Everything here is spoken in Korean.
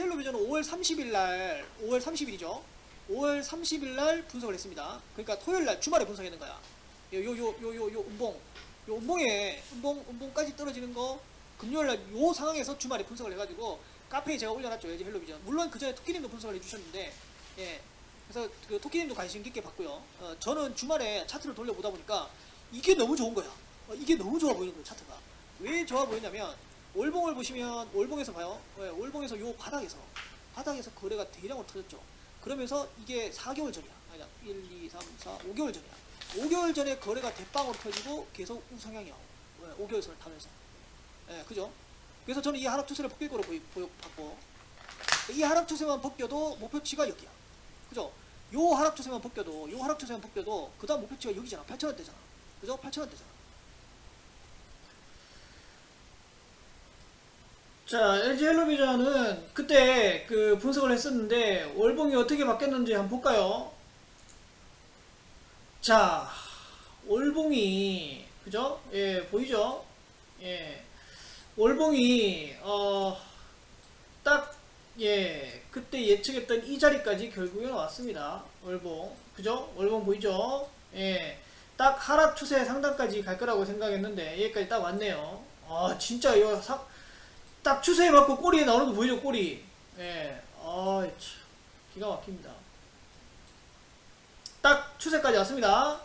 헬로비전은 5월 30일 날 5월 30일이죠. 5월 30일 날 분석을 했습니다. 그러니까 토요일 날 주말에 분석했는 거야. 요요요 요 요 요 음봉 요 음봉에 음봉 음봉까지 떨어지는 거 금요일 날 요 상황에서 주말에 분석을 해가지고 카페에 제가 올려놨죠 LG 헬로비전. 물론 그 전에 토끼님도 분석을 해주셨는데 예 그래서 그 토끼님도 관심 깊게 봤고요. 어, 저는 주말에 차트를 돌려보다 보니까 이게 너무 좋은 거야. 어, 이게 너무 좋아 보이는 거야 차트가. 왜 좋아 보이냐면 월봉을 보시면 월봉에서 봐요. 예, 월봉에서 요 바닥에서 바닥에서 거래가 대량으로 터졌죠. 그러면서 이게 4개월 전이야. 아니다. 1, 2, 3, 4, 5개월 전이야. 5개월 전에 거래가 대빵으로 터지고 계속 우상향이야. 예, 5개월 선을 타면서. 예, 그죠? 그래서 저는 이 하락 추세를 벗길 거로 보이, 보여, 봤고 이 하락 추세만 벗겨도 목표치가 여기야. 그죠? 요 하락 추세만 벗겨도 요 하락 추세만 벗겨도 그 다음 목표치가 여기잖아. 8,000원대잖아. 그죠? 8,000원대잖아. 자, LG 헬로비전은 그때 그 분석을 했었는데 월봉이 어떻게 바뀌었는지 한번 볼까요? 자, 월봉이 그죠? 예, 보이죠? 예. 월봉이 어딱 예, 그때 예측했던 이 자리까지 결국에 왔습니다. 월봉. 그죠? 월봉 보이죠? 예. 딱 하락 추세 상단까지 갈 거라고 생각했는데 여기까지 딱 왔네요. 아, 진짜 이거 상, 딱 추세에 맞고 꼬리에 나오는 거 보이죠? 꼬리. 예. 아, 참. 기가 막힙니다. 딱 추세까지 왔습니다.